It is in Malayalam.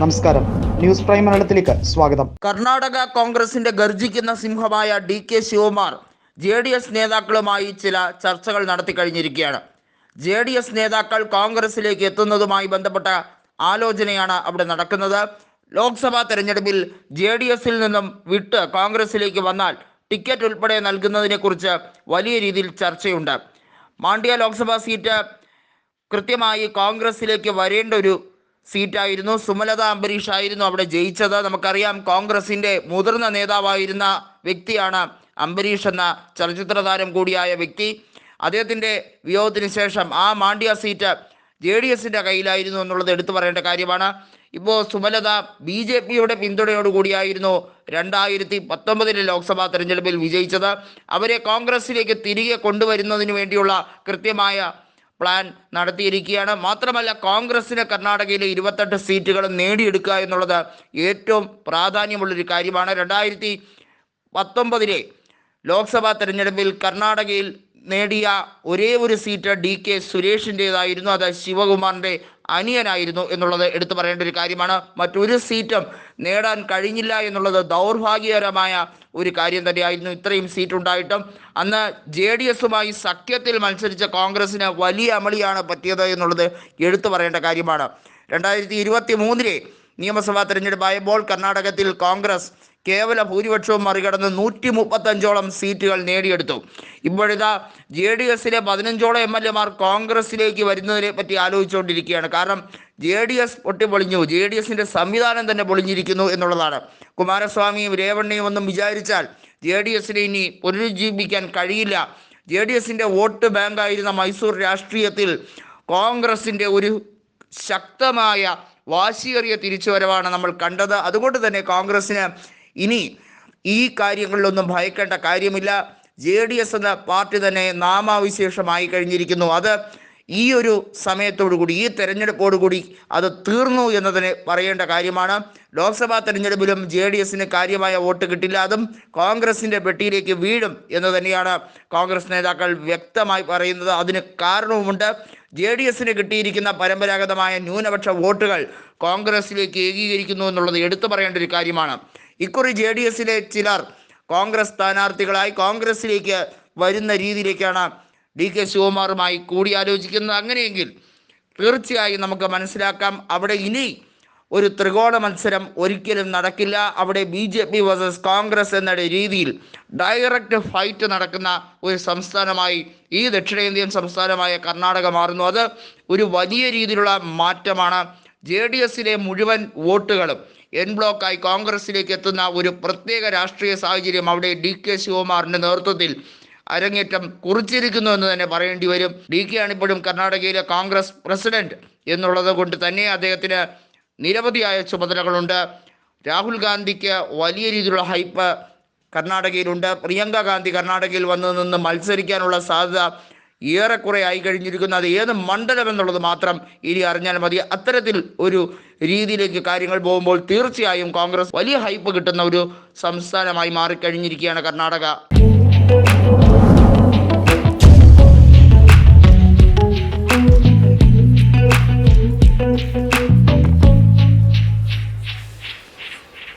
നമസ്കാരം. ന്യൂസ് പ്രൈം മലയാളത്തിലേക്ക് സ്വാഗതം. കർണാടക കോൺഗ്രസിന്റെ ഗർജിക്കുന്ന സിംഹമായ D K Shivakumar J D S നേതാക്കളുമായി ചില ചർച്ചകൾ നടത്തി കഴിഞ്ഞിരിക്കുകയാണ്. ജെ ഡി എസ് നേതാക്കൾ കോൺഗ്രസിലേക്ക് എത്തുന്നതുമായി ബന്ധപ്പെട്ട ആലോചനയാണ് അവിടെ നടക്കുന്നത്. ലോക്സഭാ തെരഞ്ഞെടുപ്പിൽ ജെ ഡി എസിൽ നിന്നും വിട്ട് കോൺഗ്രസിലേക്ക് വന്നാൽ ടിക്കറ്റ് ഉൾപ്പെടെ നൽകുന്നതിനെക്കുറിച്ച് വലിയ രീതിയിൽ ചർച്ചയുണ്ട്. മാണ്ഡ്യ ലോക്സഭാ സീറ്റ് കൃത്യമായി കോൺഗ്രസിലേക്ക് വരേണ്ട ഒരു സീറ്റായിരുന്നു. സുമലത അംബരീഷ് ആയിരുന്നു അവിടെ ജയിച്ചത്. നമുക്കറിയാം കോൺഗ്രസിന്റെ മുതിർന്ന നേതാവായിരുന്ന വ്യക്തിയാണ് അംബരീഷ് എന്ന ചലച്ചിത്ര താരം കൂടിയായ വ്യക്തി. അദ്ദേഹത്തിന്റെ വിയോഗത്തിന് ശേഷം ആ മാണ്ഡ്യ സീറ്റ് ജെ ഡി എസിന്റെ കയ്യിലായിരുന്നു എന്നുള്ളത് എടുത്തു പറയേണ്ട കാര്യമാണ്. ഇപ്പോൾ സുമലത ബി ജെ പിയുടെ പിന്തുണയോടുകൂടിയായിരുന്നു രണ്ടായിരത്തി പത്തൊമ്പതിലെ ലോക്സഭാ തെരഞ്ഞെടുപ്പിൽ വിജയിച്ചത്. അവരെ കോൺഗ്രസിലേക്ക് തിരികെ കൊണ്ടുവരുന്നതിന് വേണ്ടിയുള്ള കൃത്യമായ പ്ലാൻ നടത്തിയിരിക്കുകയാണ്. മാത്രമല്ല കോൺഗ്രസിന് കർണാടകയിലെ ഇരുപത്തെട്ട് സീറ്റുകൾ നേടിയെടുക്കുക എന്നുള്ളത് ഏറ്റവും പ്രാധാന്യമുള്ളൊരു കാര്യമാണ്. രണ്ടായിരത്തി പത്തൊമ്പതിലെ ലോക്സഭാ തെരഞ്ഞെടുപ്പിൽ കർണാടകയിൽ നേടിയ ഒരേ ഒരു സീറ്റ് ഡി കെ സുരേഷിന്റേതായിരുന്നു അത് ശിവകുമാറിന്റെ അനിയനായിരുന്നു എന്നുള്ളത് എടുത്തു പറയേണ്ട ഒരു കാര്യമാണ്. മറ്റൊരു സീറ്റും നേടാൻ കഴിഞ്ഞില്ല എന്നുള്ളത് ദൗർഭാഗ്യകരമായ ഒരു കാര്യം തന്നെയായിരുന്നു. ഇത്രയും സീറ്റ് ഉണ്ടായിട്ടും അന്ന് ജെ ഡി എസുമായി സഖ്യത്തിൽ മത്സരിച്ച കോൺഗ്രസിന് വലിയ അമളിയാണ് പറ്റിയത് എന്നുള്ളത് എടുത്തു പറയേണ്ട കാര്യമാണ്. രണ്ടായിരത്തി ഇരുപത്തി മൂന്നിലെ നിയമസഭാ തെരഞ്ഞെടുപ്പായപ്പോൾ കർണാടകത്തിൽ കോൺഗ്രസ് കേവല ഭൂരിപക്ഷവും മറികടന്ന് നൂറ്റി മുപ്പത്തഞ്ചോളം സീറ്റുകൾ നേടിയെടുത്തു. ഇപ്പോഴിതാ ജെ ഡി എസിലെ പതിനഞ്ചോളം എം എൽ എമാർ കോൺഗ്രസിലേക്ക് വരുന്നതിനെ പറ്റി ആലോചിച്ചുകൊണ്ടിരിക്കുകയാണ്. കാരണം ജെ ഡി എസ് പൊട്ടിപ്പൊളിഞ്ഞു. ജെ ഡി എസിന്റെ സംവിധാനം തന്നെ പൊളിഞ്ഞിരിക്കുന്നു എന്നുള്ളതാണ്. കുമാരസ്വാമിയും രേവണ്ണയും ഒന്നും വിചാരിച്ചാൽ ജെ ഡി എസിനെ ഇനി പുനരുജ്ജീവിപ്പിക്കാൻ കഴിയില്ല. ജെ ഡി എസിന്റെ വോട്ട് ബാങ്കായിരുന്ന മൈസൂർ രാഷ്ട്രീയത്തിൽ കോൺഗ്രസിന്റെ ഒരു ശക്തമായ വാശിയേറിയ തിരിച്ചുവരവാണ് നമ്മൾ കണ്ടത്. അതുകൊണ്ട് തന്നെ കോൺഗ്രസ്സിന് ഇനി ഈ കാര്യങ്ങളിലൊന്നും ഭയക്കേണ്ട കാര്യമില്ല. ജെ ഡി എസ് എന്ന പാർട്ടി തന്നെ നാമാവിശേഷമായി കഴിഞ്ഞിരിക്കുന്നു. അത് ഈ ഒരു സമയത്തോടുകൂടി ഈ തെരഞ്ഞെടുപ്പോടുകൂടി അത് തീർന്നു എന്നതിന് പറയേണ്ട കാര്യമാണ്. ലോക്സഭാ തെരഞ്ഞെടുപ്പിലും ജെ ഡി എസിന് കാര്യമായ വോട്ട് കിട്ടില്ല. അതും കോൺഗ്രസിന്റെ പെട്ടിയിലേക്ക് വീഴും എന്ന് തന്നെയാണ് കോൺഗ്രസ് നേതാക്കൾ വ്യക്തമായി പറയുന്നത്. അതിന് കാരണവുമുണ്ട്. ജെ ഡി എസിന് കിട്ടിയിരിക്കുന്ന പരമ്പരാഗതമായ ന്യൂനപക്ഷ വോട്ടുകൾ കോൺഗ്രസിലേക്ക് ഏകീകരിക്കുന്നു എന്നുള്ളത് എടുത്തു പറയേണ്ട ഒരു കാര്യമാണ്. ഇക്കുറി ജെ ഡി എസിലെ ചിലർ കോൺഗ്രസ് സ്ഥാനാർത്ഥികളായി കോൺഗ്രസിലേക്ക് വരുന്ന രീതിയിലേക്കാണ് ഡി കെ ശിവകുമാറുമായി കൂടിയാലോചിക്കുന്നത്. അങ്ങനെയെങ്കിൽ തീർച്ചയായും നമുക്ക് മനസ്സിലാക്കാം അവിടെ ഇനി ഒരു ത്രികോണ മത്സരം ഒരിക്കലും നടക്കില്ല. അവിടെ B J P versus Congress എന്ന രീതിയിൽ ഡയറക്റ്റ് ഫൈറ്റ് നടക്കുന്ന ഒരു സംസ്ഥാനമായി ഈ ദക്ഷിണേന്ത്യൻ സംസ്ഥാനമായ കർണാടക മാറുന്നു. അത് ഒരു വലിയ രീതിയിലുള്ള മാറ്റമാണ് ജെ ഡി എസിലെ മുഴുവൻ വോട്ടുകളും എൻ ബ്ലോക്കായി കോൺഗ്രസിലേക്ക് എത്തുന്ന ഒരു പ്രത്യേക രാഷ്ട്രീയ സാഹചര്യം അവിടെ ഡി കെ ശിവകുമാറിന്റെ നേതൃത്വത്തിൽ അരങ്ങേറ്റം കുറിച്ചിരിക്കുന്നു എന്ന് തന്നെ പറയേണ്ടി വരും. ഡി കെ ആണിപ്പോഴും കർണാടകയിലെ കോൺഗ്രസ് പ്രസിഡന്റ് എന്നുള്ളത് കൊണ്ട് തന്നെ അദ്ദേഹത്തിന് നിരവധിയായ ചുമതലകളുണ്ട്. രാഹുൽ ഗാന്ധിക്ക് വലിയ രീതിയിലുള്ള ഹൈപ്പ് കർണാടകയിലുണ്ട്. പ്രിയങ്ക ഗാന്ധി കർണാടകയിൽ വന്നു നിന്ന് മത്സരിക്കാനുള്ള സാധ്യത ഏറെക്കുറെ ആയി കഴിഞ്ഞിരിക്കുന്നു അത് ഏത് മണ്ഡലം എന്നുള്ളത് മാത്രം ഇനി അറിഞ്ഞാൽ മതി. അത്തരത്തിൽ ഒരു രീതിയിലേക്ക് കാര്യങ്ങൾ പോകുമ്പോൾ തീർച്ചയായും കോൺഗ്രസ് വലിയ ഹൈപ്പ് കിട്ടുന്ന ഒരു സംസ്ഥാനമായി മാറിക്കഴിഞ്ഞിരിക്കുകയാണ് കർണാടക.